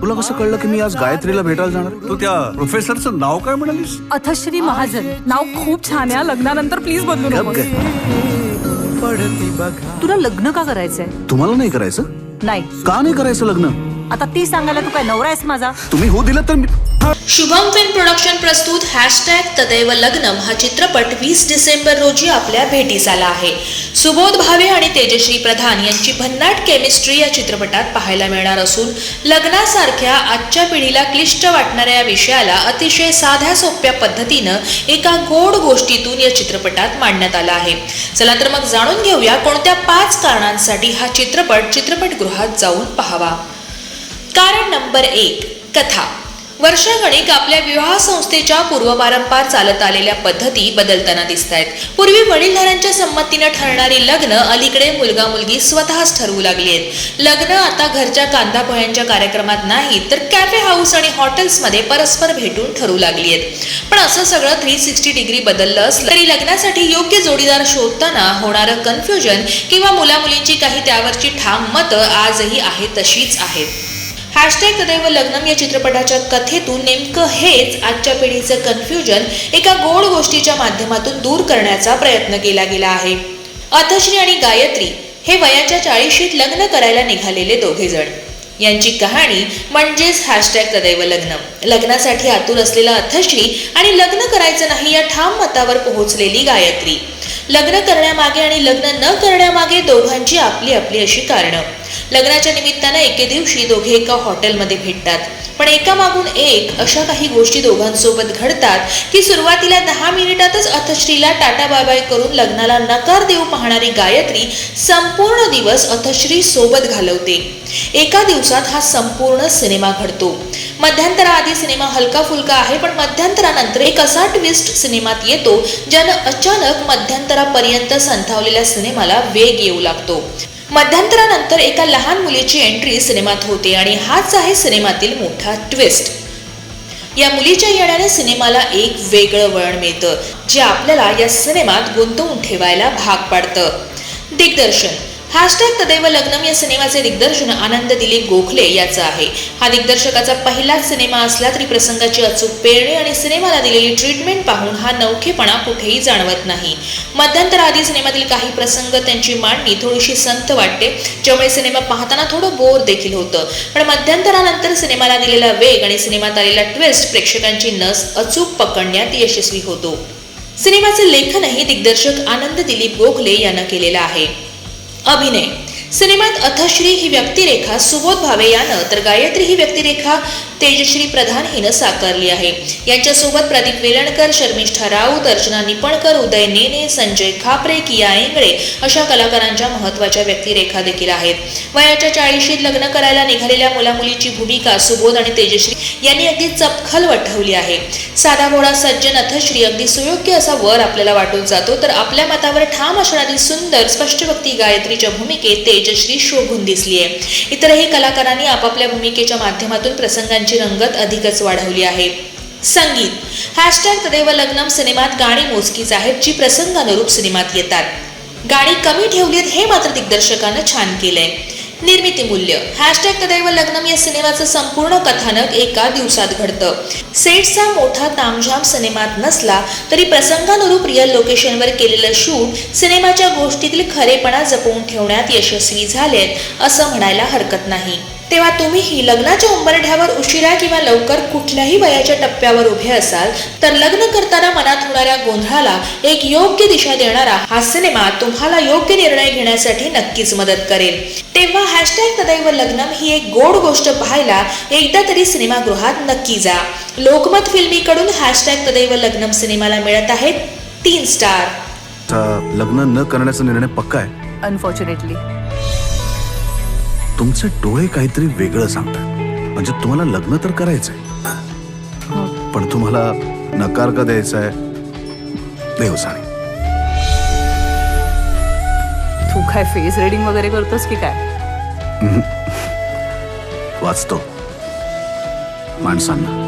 तुला कसं कळलं की मी आज गायत्रीला भेटायला जाणार? तू त्या प्रोफेसरचं नाव काय म्हणालीस? अथश्री महाजन. नाव खूप छान आहे. लग्नानंतर प्लीज बदलू नको. तुला लग्न का करायचंय? तुम्हाला नाही करायचं? नाही. का नाही करायचं लग्न? आता ती सांगायला तू काय नवरा आहेस माझा? तुम्ही हो दिलं तर मी शुभम फिल्म प्रोडक्शन प्रस्तुत हॅशटॅग तदैव लग्नम हा चित्रपट वीस डिसेंबर रोजी आपल्या भेटीस आला आहे. सुबोध भावे आणि तेजश्री प्रधान यांची भन्नाट केमिस्ट्री या चित्रपटात पाहायला मिळणार असून लग्नासारख्या आजच्या पिढीला क्लिष्ट वाटणाऱ्या या विषयाला अतिशय साध्या सोप्या पद्धतीनं एका गोड गोष्टीतून या चित्रपटात मांडण्यात आला आहे. चला तर मग जाणून घेऊया कोणत्या पाच कारणांसाठी हा चित्रपट चित्रपटगृहात जाऊन पाहावा. कारण नंबर एक कथा. वर्षागणिक आपल्या विवाह संस्थेच्या पूर्वपारंपार चालत आलेल्या पद्धती बदलताना दिसत आहेत पूर्वी वडीलधाऱ्यांच्या संमतीनं ठरणारी लग्न अलीकडे मुलगा मुलगी स्वतःच ठरवू लागली आहेत लग्न आता घरच्या कांदा पोह्यांच्या कार्यक्रमात नाही तर कॅफे हाऊस आणि हॉटेल्समध्ये परस्पर भेटून ठरू लागली आहेत पण असं सगळं थ्री सिक्स्टी डिग्री बदललं असलं तरी लग्नासाठी योग्य जोडीदार शोधताना होणारं कन्फ्युजन किंवा मुलामुलींची काही त्यावरची ठाम मतं आजही आहे तशीच आहेत. हॅशटॅग तदैव लग्नम या चित्रपटाच्या कथेतून नेमकं हेच आजच्या पिढीचं कन्फ्युजन एका गोड गोष्टीच्या माध्यमातून दूर करण्याचा प्रयत्न केला गेला आहे. अथश्री आणि गायत्री हे वयाच्या चाळीशीत लग्न करायला निघालेले दोघे जण. यांची कहाणी म्हणजेच हॅशटॅग तदैव लग्न लग्नासाठी आतुर असलेला अथश्री आणि लग्न करायचं नाही या ठाम मतावर पोहोचलेली गायत्री. लग्न करण्यामागे आणि लग्न न करण्यामागे दोघांची आपली आपली अशी कारणं. लग्नाच्या निमित्तानं एके दिवशी दोघे एका हॉटेलमध्ये भेटतात. पण एकामागून एक अशा काही गोष्टी दोघांसोबत घडतात की सुरुवातीला दहा मिनिटातच अथश्रीला टाटा बाय बाय करून लग्नाला नकार देऊ पाहणारी गायत्री संपूर्ण दिवस अथश्री सोबत घालवते. एका दिवसात हा संपूर्ण सिनेमा घडतो. मध्यंतराआधी सिनेमा हलका फुलका आहे पण मध्यंतरानंतर एक असा ट्विस्ट सिनेमात येतो ज्यानं अचानक मध्यंतरापर्यंत संथावलेल्या सिनेमाला वेग येऊ लागतो. मध्यंतरानंतर एका लहान मुलीची एंट्री सिनेमात होते आणि हाच आहे सिनेमातील मोठा ट्विस्ट या मुलीच्या येण्याने सिनेमाला एक वेगळं वळण मिळतं जे आपल्याला या सिनेमात गुंतवून ठेवायला भाग पाडतं. दिग्दर्शन हॅशटॅग तदैव लग्नम या सिनेमाचे दिग्दर्शन आनंद दिलीप गोखले याचं आहे. हा दिग्दर्शकाचा पहिलाच सिनेमा असला तरी प्रसंगाची अचूक पेरणी आणि सिनेमाला दिलेली ट्रीटमेंट पाहून हा नवखेपणा कुठेही जाणवत नाही. मध्यंतराआधी सिनेमातील काही प्रसंग त्यांची मांडणी थोडीशी संत वाटते ज्यामुळे सिनेमा पाहताना थोडं बोर देखील होतं. पण मध्यंतरानंतर सिनेमाला दिलेला वेग आणि सिनेमात आलेला ट्विस्ट प्रेक्षकांची नस अचूक पकडण्यात यशस्वी होतो. सिनेमाचे लेखनही दिग्दर्शक आनंद दिलीप गोखले यानं केलेलं आहे. अभिनय. सिनेमात अथश्री ही व्यक्तिरेखा सुबोध भावे यानं तर गायत्री ही व्यक्तिरेखा तेजश्री प्रधान हिनं साकारली आहे. यांच्यासोबत प्रदीप वेलणकर शर्मिष्ठा राऊत अर्चना निपणकर उदय नेने संजय खापरे किया इंगळे अशा कलाकारांच्या महत्त्वाच्या व्यक्तिरेखा देखील आहेत. वयाच्या चाळीशीत लग्न करायला निघालेल्या मुलामुलीची भूमिका सुबोध आणि तेजश्री यांनी अगदी चपखल वठवली आहे. साधा भोळा सज्जन अथश्री अगदी सुयोग्य असा वर आपल्याला वाटून जातो तर आपल्या मतावर ठाम असणारी सुंदर स्पष्टवक्ती गायत्रीच्या भूमिकेत तेजश्री शोभून दिसली आहे इतरही कलाकारांनी आपापल्या भूमिकेच्या माध्यमातून प्रसंगांची रंगत अधिकच वाढवली आहे. संगीत. हॅशटॅग तदैव लग्नम सिनेमात गाणी मोजकीच आहेत जी प्रसंगानुरूप सिनेमात येतात. गाणी कमी ठेवलीत हे मात्र दिग्दर्शकानं छान केलंय. निर्मिती मूल्य. हॅशटॅग तदैव लग्नम या सिनेमाचं संपूर्ण कथानक एका दिवसात घडतं. सेटचा मोठा तामझाम सिनेमात नसला तरी प्रसंगानुरूप रिअल लोकेशनवर केलेलं शूट सिनेमाच्या गोष्टीतील खरेपणा जपवून ठेवण्यात यशस्वी झालेत असं म्हणायला हरकत नाही. तेव्हा तुम्हीही लग्नाच्या उंबरठ्यावर उशिरा किंवा लवकर कुठल्याही वयाच्या टप्प्यावर उभे असाल तर लग्न करताना मनात होणाऱ्या गोंधळाला एक योग्य दिशा देणारा हा सिनेमा तुम्हाला योग्य निर्णय घेण्यासाठी नक्कीच मदत करेल. तेव्हा हॅशटॅग तदैव लग्नम ही एक गोड गोष्ट पाहायला एकदा तरी सिनेमागृहात नक्की जा. लोकमत फिल्मीकडून हॅशटॅग तदैव लग्नम सिनेमाला मिळत आहेत तीन स्टार. लग्न न करण्याचा निर्णय पक्का आहे? अनफॉर्च्युनेटली तुमचे डोळे काहीतरी वेगळं सांगतात. म्हणजे तुम्हाला लग्न तर करायचंय. पण तुम्हाला नकार का द्यायचा आहे देव जाणे तू काय फेस रेडिंग वगैरे करतोस की काय? वाचतो. माणसांना.